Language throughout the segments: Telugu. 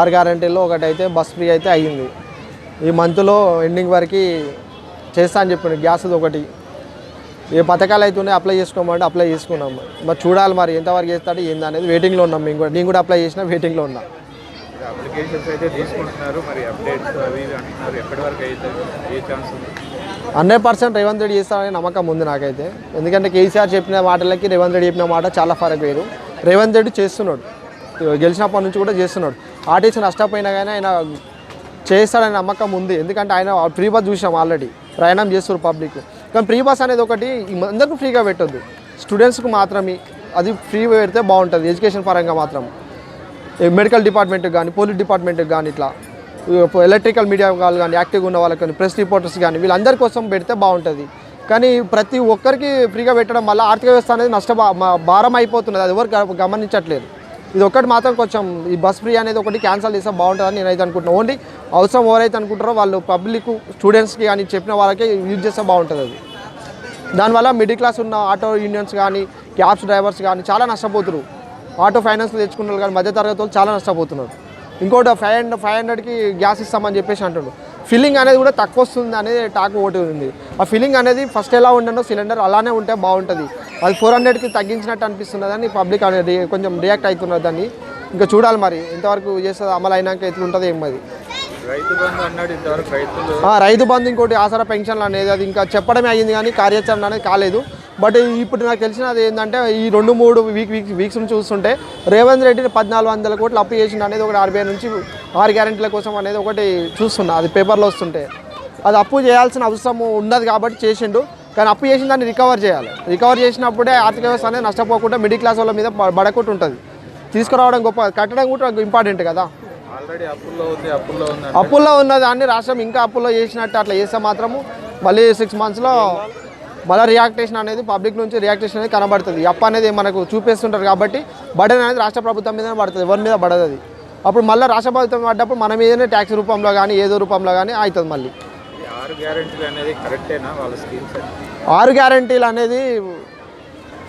ఆరు గ్యారంటీలో ఒకటి అయితే బస్ ఫ్రీ అయితే అయ్యింది. ఈ మంత్లో ఎండింగ్ వరకు చేస్తా అని చెప్పిండు. గ్యాస్ ఒకటి. ఏ పథకాలు అయితే ఉన్నాయి అప్లై చేసుకోమంటే అప్లై చేసుకున్నాం మరి. చూడాలి మరి ఎంతవరకు చేస్తాడు ఏంది అనేది వెయిటింగ్లో ఉన్నాం మేము కూడా. నేను కూడా అప్లై చేసిన వెయిటింగ్లో ఉన్నా. హండ్రెడ్ పర్సెంట్ రేవంత్ రెడ్డి చేస్తాడని నమ్మకం ఉంది నాకైతే. ఎందుకంటే కేసీఆర్ చెప్పిన మాటలకి రేవంత్ రెడ్డి చెప్పిన మాట చాలా ఫరక్ వేరు. రేవంత్ రెడ్డి చేస్తున్నాడు. గెలిచినప్పటి నుంచి కూడా చేస్తున్నాడు. ఆర్టీసీ నష్టపోయినా కానీ ఆయన చేస్తాడనే నమ్మకం ఉంది. ఎందుకంటే ఆయన ఫ్రీ బస్ చూసాం ఆల్రెడీ. ప్రయాణం చేస్తారు పబ్లిక్. కానీ ఫ్రీ బస్ అనేది ఒకటి అందరికీ ఫ్రీగా పెట్టొద్దు. స్టూడెంట్స్కి మాత్రమే అది ఫ్రీ పెడితే బాగుంటుంది. ఎడ్యుకేషన్ పరంగా మాత్రం. ఈ మెడికల్ డిపార్ట్మెంట్కి కానీ పోలీస్ డిపార్ట్మెంట్కి కానీ ఇట్లా ఎలక్ట్రికల్ మీడియా వాళ్ళు కానీ యాక్టివ్గా ఉన్న వాళ్ళకి కానీ ప్రెస్ రిపోర్టర్స్ కానీ వీళ్ళందరి కోసం పెడితే బాగుంటుంది. కానీ ప్రతి ఒక్కరికి ఫ్రీగా పెట్టడం వల్ల ఆర్థిక వ్యవస్థ అనేది నష్ట భారం అయిపోతున్నది. అది ఎవరు గమనించట్లేదు. ఇది ఒక్కటి మాత్రం కొంచెం ఈ బస్ ఫ్రీ అనేది ఒకటి క్యాన్సిల్ చేస్తే బాగుంటుందని నేనైతే అనుకుంటున్నాను ఓన్లీ అవసరం ఎవరైతే అనుకుంటారో వాళ్ళు పబ్లిక్ స్టూడెంట్స్కి కానీ చెప్పిన వాళ్ళకే యూజ్ చేస్తే బాగుంటుంది అది. దానివల్ల మిడిల్ క్లాస్ ఉన్న ఆటో యూనియన్స్ కానీ క్యాబ్స్ డ్రైవర్స్ కానీ చాలా నష్టపోతున్నారు ఆటో ఫైనాన్స్ తెచ్చుకున్న వాళ్ళు కానీ మధ్యతరగతి వాళ్ళు చాలా నష్టపోతున్నారు. ఇంకోటి ఫైవ్ హండ్రెడ్ ఫైవ్ హండ్రెడ్కి గ్యాస్ ఇస్తామని చెప్పేసి అంటుండ్రు ఫిల్లింగ్ అనేది కూడా తక్కువ వస్తుంది అనేది టాక్ ఒకటి ఉంది. ఆ ఫిల్లింగ్ అనేది ఫస్ట్ ఎలా ఉండనో సిలిండర్ అలానే ఉంటే బాగుంటుంది. అది ఫోర్ హండ్రెడ్కి తగ్గించినట్టు అనిపిస్తున్నది అని పబ్లిక్ అనేది కొంచెం రియాక్ట్ అవుతున్నది దాన్ని. ఇంకా చూడాలి మరి ఎంతవరకు చేస్తుంది అమలు అయినాక ఎట్లుంటుందో ఏమో అది రైతు బంధు ఇంకోటి ఆసరా పెన్షన్లు అనేది అది ఇంకా చెప్పడమే అయ్యింది కానీ కార్యాచరణ అనేది కాలేదు. బట్ ఇప్పుడు నాకు తెలిసినది ఏంటంటే ఈ రెండు మూడు వీక్ వీక్ వీక్స్ నుంచి చూస్తుంటే రేవంత్ రెడ్డిని పద్నాలుగు వందల కోట్లు అప్పు చేసిండు అనేది ఒకటి ఆర్బీఐ నుంచి ఆరు గ్యారెంటీల కోసం అనేది ఒకటి చూస్తున్నా అది పేపర్లో వస్తుంటే. అది అప్పు చేయాల్సిన అవసరం ఉన్నది కాబట్టి చేసిండు. కానీ అప్పు చేసిన దాన్ని రికవర్ చేయాలి. రికవర్ చేసినప్పుడే ఆర్థిక వ్యవస్థ అనేది నష్టపోకుండా మిడిల్ క్లాస్ వాళ్ళ మీద పడకుండా ఉంటుంది. తీసుకురావడం గొప్ప కట్టడం కూడా ఇంపార్టెంట్ కదా. అప్పుల్లో ఉంది అప్పుల్లో ఉంది అంటే. అప్పుల్లో ఉన్న దాన్ని రాష్ట్రం ఇంకా అప్పుల్లో చేసినట్టు అట్లా చేస్తే మాత్రము మళ్ళీ సిక్స్ మంత్స్లో మళ్ళీ రియాక్టేషన్ అనేది పబ్లిక్ నుంచి రియాక్టేషన్ అనేది కనబడుతుంది. అప్పు అనేది మనకు చూపిస్తుంటారు కాబట్టి బడన్ అనేది రాష్ట్ర ప్రభుత్వం మీదనే పడుతుంది ఎవరి మీద పడదు అప్పుడు మళ్ళీ రాష్ట్ర ప్రభుత్వం పడ్డప్పుడు మన మీదనే ట్యాక్స్ రూపంలో కానీ ఏదో రూపంలో కానీ అవుతుంది మళ్ళీ. ఆరు గ్యారెంటీలు అనేది కరెక్టేనా వాళ్ళ స్కీమ్స్? ఆరు గ్యారంటీలు అనేది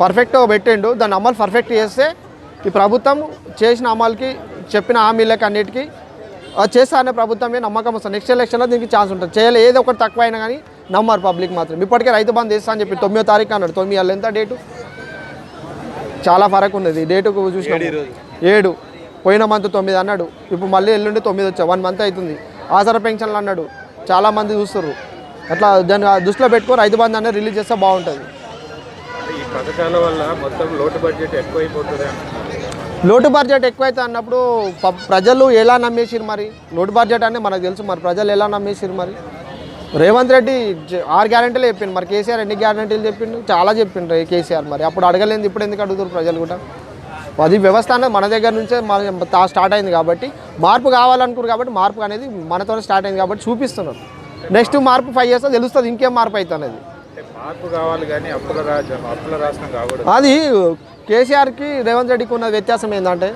పర్ఫెక్ట్గా పెట్టిండు. దాన్ని అమలు పర్ఫెక్ట్ చేస్తే ఈ ప్రభుత్వం చేసిన అమలుకి చెప్పిన హామీలకి అన్నిటికీ అది చేస్తా అనే ప్రభుత్వం మీద నమ్మకం వస్తుంది. నెక్స్ట్ ఎలక్షన్లో దీనికి ఛాన్స్ ఉంటుంది. చేయలే ఏదో ఒకటి తక్కువ అయినా కానీ నమ్మరు పబ్లిక్ మాత్రం. ఇప్పటికే రైతు బంద్ చేస్తా అని చెప్పి తొమ్మిదో తారీఖు అన్నాడు. తొమ్మిది వాళ్ళు ఎంత డేటు చాలా ఫరక్ ఉన్నది. డేటుకు చూసినాం ఏడు పోయిన మంత్ తొమ్మిది అన్నాడు. ఇప్పుడు మళ్ళీ ఎల్లుండి తొమ్మిది వచ్చా? వన్ మంత్ అవుతుంది. ఆసరా పెన్షన్లు అన్నాడు. చాలా మంది చూస్తారు. అట్లా దాన్ని దృష్టిలో పెట్టుకో రైతు బంధు అనేది రిలీజ్ చేస్తే బాగుంటుంది. అంటే ఈ పథకాల వల్ల మొత్తం లోటు బడ్జెట్ ఎక్కువైపోతుంది లోటు బడ్జెట్ ఎక్కువైతే అన్నప్పుడు ప్రజలు ఎలా నమ్మేసిరు మరి? లోటు బడ్జెట్ అంటే మనకు తెలుసు మరి ప్రజలు ఎలా నమ్మేసిరు మరి? రేవంత్ రెడ్డి ఆరు గ్యారెంటీలు చెప్పిండు మరి కేసీఆర్ ఎన్ని గ్యారెంటీలు చెప్పిండు? చాలా చెప్పిండు కేసీఆర్ మరి. అప్పుడు అడగలేదు ఇప్పుడు ఎందుకు అడుగుతారు ప్రజలు కూడా? అది వ్యవస్థ అనేది మన దగ్గర నుంచే మన స్టార్ట్ అయింది కాబట్టి మార్పు కావాలనుకున్నారు కాబట్టి మార్పు అనేది మనతోనే స్టార్ట్ అయింది కాబట్టి చూపిస్తున్నారు. నెక్స్ట్ మార్పు ఫైవ్ ఇయర్స్ తెలుస్తుంది ఇంకేం మార్పు అవుతుంది మార్పు కావాలి కానీ అప్పుల రాజ్యం అప్పుల రాష్ట్రం కాకూడదు. అది కేసీఆర్కి రేవంత్ రెడ్డికి ఉన్న వ్యత్యాసం ఏంటంటే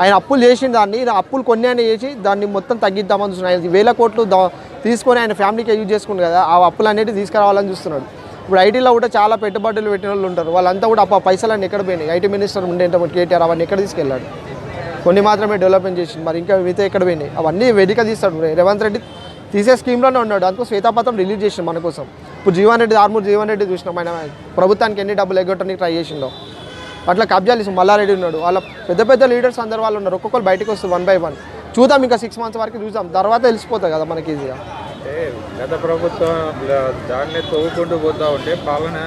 ఆయన అప్పులు చేసిన దాన్ని అప్పులు కొన్ని అని చేసి దాన్ని మొత్తం తగ్గిద్దామని చూస్తున్నాడు. ఆయన వేల కోట్లు తీసుకొని ఆయన ఫ్యామిలీకి యూజ్ చేసుకుంది కదా ఆ అప్పులు అనేవి తీసుకురావాలని చూస్తున్నాడు. ఇప్పుడు ఐటీలో కూడా చాలా పెట్టుబడులు పెట్టిన వాళ్ళు ఉంటారు. వాళ్ళంతా కూడా ఆ పైసలన్నీ ఎక్కడ పోయినాయి? ఐటీ మినిస్టర్ ఉండే కేటీఆర్ అవన్నీ ఎక్కడ తీసుకెళ్ళాడు? కొన్ని మాత్రమే డెవలప్మెంట్ చేసింది మరి ఇంకా మిగతా ఎక్కడ పోయినాయి? అవన్నీ వెదిక తీస్తాడు. రేవంత్ రెడ్డి తీసే స్కీమ్లోనే ఉన్నాడు. అందుకో శ్వేతాపత్రం రిలీజ్ చేసిండు మన కోసం. ఇప్పుడు జీవన్ రెడ్డి ఆర్మూర్ జీవన్ రెడ్డి చూసినాం. ఆయన ప్రభుత్వానికి ఎన్ని డబ్బులు ఎగ్గొట్టడానికి ట్రై చేసిండో. అట్లా కబ్జాలు ఇస్తాం మల్లారెడ్డి ఉన్నాడు. వాళ్ళ పెద్ద పెద్ద లీడర్స్ అందరు వాళ్ళు ఉన్నారు. ఒక్కొక్కరు బయటకు వస్తారు వన్ బై వన్. చూద్దాం ఇంకా సిక్స్ మంత్స్ వరకు చూద్దాం. తర్వాత తెలిసిపోతుంది కదా మనకి ఈజీగా అంటే గత ప్రభుత్వం దాన్ని తవ్వుకుంటూ పోతా ఉంటే పాలన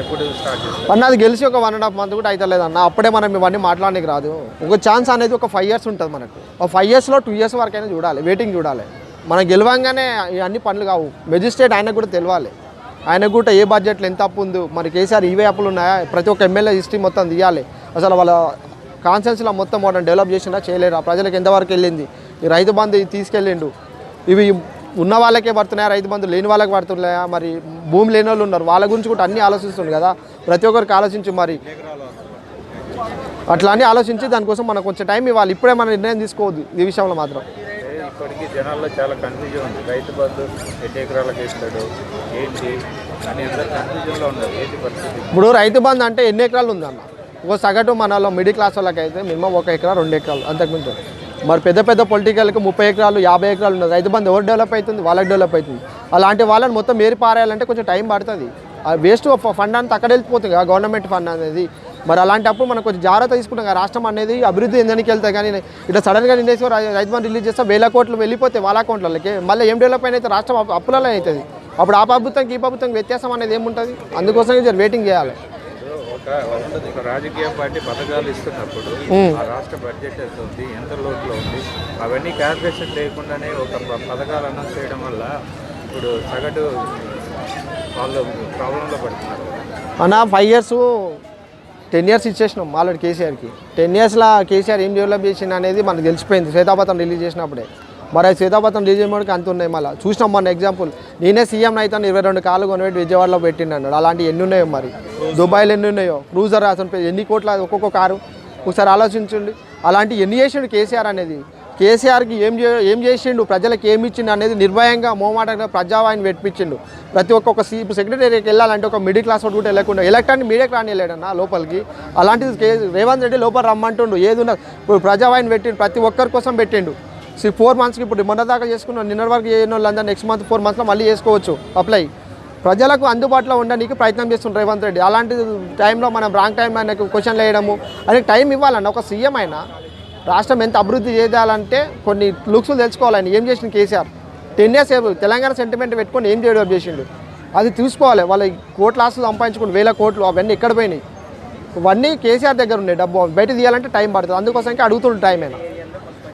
ఎప్పుడు స్టార్ట్ చేస్తారు? అన్న అది గెలిచి ఒక వన్ అండ్ హాఫ్ మంత్ కూడా అవుతలేదు అన్న. అప్పుడే మనం ఇవన్నీ మాట్లాడడానికి రాదు. ఒక ఛాన్స్ అనేది ఒక ఫైవ్ ఇయర్స్ ఉంటుంది మనకు. ఒక ఫైవ్ ఇయర్స్లో టూ ఇయర్స్ వరకు అయినా చూడాలి వెయిటింగ్ చూడాలి. మనం గెలవంగానే ఇవన్నీ పనులు కావు. మెజిస్ట్రేట్ ఆయనకు కూడా తెలియాలి ఆయన కూడా ఏ బడ్జెట్లో ఎంత అప్పు ఉందో. మరి కేసీఆర్ ఇవే అప్పులు ఉన్నాయా? ప్రతి ఒక్క ఎమ్మెల్యే హిస్టరీ మొత్తం తీయాలి. అసలు వాళ్ళ కాన్సెన్స్లో మొత్తం వాళ్ళని డెవలప్ చేసినా చేయలేరు? ప్రజలకు ఎంతవరకు వెళ్ళింది? ఈ రైతు బంధు తీసుకెళ్ళిండు. ఇవి ఉన్న వాళ్ళకే పడుతున్నాయా? రైతు బంధు లేని వాళ్ళకి పడుతున్నాయా? మరి భూమి లేని వాళ్ళు ఉన్నారు. వాళ్ళ గురించి కూడా అన్నీ ఆలోచిస్తుంది కదా. ప్రతి ఒక్కరికి ఆలోచించి మరి. అట్లా అన్నీ ఆలోచించి దానికోసం మనకు కొంచెం టైం ఇవ్వాలి. ఇప్పుడే మన నిర్ణయం తీసుకోవద్దు ఈ విషయంలో మాత్రం. అంటే ఇప్పటికీ జనాల్లో చాలా కన్ఫ్యూజన్ ఉంది. రైతు బంధు ఎన్ని ఎకరాలకు ఇస్తాడు ఏంటి? అని అందరు కన్ఫ్యూజన్లో ఉన్నారు. ఏంటి పరిస్థితి? ఇప్పుడు రైతు బంధు అంటే ఎన్ని ఎకరాలు ఉందన్న? ఒక సగటు మనలో మిడిల్ క్లాస్ వాళ్ళకి అయితే మినిమం ఒక ఎకరా రెండు ఎకరాలు అంతకుమించి. ఉండదు. మరి పెద్ద పెద్ద పొలిటికల్కి ముప్పై ఎకరాలు యాభై ఎకరాలు ఉన్నది. రైతు బంధు ఎవరు డెవలప్ అవుతుంది వాళ్ళకి డెవలప్ అవుతుంది అలాంటి వాళ్ళని మొత్తం మేరి పారేయాలంటే కొంచెం టైం పడుతుంది. ఆ వేస్ట్ ఫండ్ అంతా అక్కడ వెళ్ళిపోతుంది కదా గవర్నమెంట్ ఫండ్ అనేది. మరి అలాంటప్పుడు మనం కొంచెం జాగ్రత్త తీసుకుంటాం కదా రాష్ట్రం అనేది అభివృద్ధి ఎందుకు వెళ్తాయి కానీ ఇట్లా సడన్గా నిండేసి రైతు బంధు రిలీజ్ చేస్తే వేల కోట్లు వెళ్ళిపోతే వాళ్ళ అకౌంట్లకి. మళ్ళీ ఏం డెవలప్ అయినా రాష్ట్రం అప్పులలో అవుతుంది. అప్పుడు ఆ ప్రభుత్వంకి ఈ ప్రభుత్వం వ్యత్యాసం అనేది ఏముంటుంది? అందుకోసం వెయిటింగ్ చేయాలి. రాజకీయ పార్టీ పథకాలు ఇస్తున్నప్పుడు ఆ రాష్ట్ర బడ్జెట్ ఎంత ఉంది ఎంత లోటులో ఉంది అవన్నీ క్యాల్కులేషన్ చేయకుండానే ఒక పథకాలు అనౌన్స్ చేయడం వల్ల ఇప్పుడు సగటు వాళ్ళు ప్రాబ్లంలో పడుతున్నారు. అన్న ఫైవ్ ఇయర్స్ టెన్ ఇయర్స్ ఇచ్చేసినాం ఆల్రెడీ కేసీఆర్కి. టెన్ ఇయర్స్లో కేసీఆర్ ఏం డెవలప్ చేసింది అనేది మనకు తెలిసిపోయింది శ్వేతాపత్రం రిలీజ్ చేసినప్పుడే. మరి అది శ్వేతాపత్రం అంత ఉన్నాయి మళ్ళీ. చూసినాం మొన్న ఎగ్జాంపుల్ నేనే సీఎం అయితే ఇరవై రెండు కాళ్ళు కొనిపెట్టి విజయవాడలో పెట్టిండు అన్నాడు అలాంటివి ఎన్ని ఉన్నాయో మరి? దుబాయ్లో ఎన్ని ఉన్నాయో? క్రూజర్ రాసిన ఎన్ని కోట్ల ఒక్కొక్క కారు? ఒకసారి ఆలోచించండి. అలాంటి ఎన్ని చేసిండు కేసీఆర్ అనేది? కేసీఆర్కి ఏం ఏం చేసిండు? ప్రజలకు ఏమి ఇచ్చిండు అనేది నిర్భయంగా మోమాటంగా ప్రజావాయిని పెట్టించిండు ప్రతి ఒక్కొక్క సీ సెక్రటరీకి వెళ్ళాలంటే ఒక మిడిల్ క్లాస్ వాడు కూడా వెళ్ళకుండా ఎలక్ట్రానిక్ మీడియాకి రానిలేడన్నా లోపలికి. అలాంటిది కే రేవంత్ రెడ్డి లోపల రమ్మంటుండు. ఏది ఉన్న ఇప్పుడు ప్రజావాయిని పెట్టిండు. ప్రతి ఒక్కరి కోసం పెట్టిండు. సి ఫోర్ మంత్స్కి ఇప్పుడు మొన్న దాకా చేసుకున్న నిన్న వరకు చేయని వాళ్ళందరూ నెక్స్ట్ మంత్ ఫోర్ మంత్స్లో మళ్ళీ చేసుకోవచ్చు అప్లై ప్రజలకు అందుబాటులో ఉండడానికి ప్రయత్నం చేస్తుండ్రు రేవంత్ రెడ్డి. అలాంటి టైంలో మనం రాంగ్ టైం ఆయనకు క్వశ్చన్లు వేయడము ఆయనకు టైం ఇవ్వాలన్న ఒక సీఎం అయినా రాష్ట్రం ఎంత అభివృద్ధి చేయాలంటే కొన్ని లుక్స్లు తెలుసుకోవాలని. ఏం చేసింది KCR? Ten years Telangana sentiment పెట్టుకొని ఏం చేయడం చేసిండు? అది చూసుకోవాలి. వాళ్ళ కోట్ల ఆస్తులు సంపాదించుకుని వేల కోట్లు అవన్నీ ఎక్కడ పోయినాయి? ఇవన్నీ కేసీఆర్ దగ్గర ఉన్నాయి. డబ్బు బయట తీయాలంటే టైం పడుతుంది. అందుకోసంకి అడుగుతుండే టైం అయినా.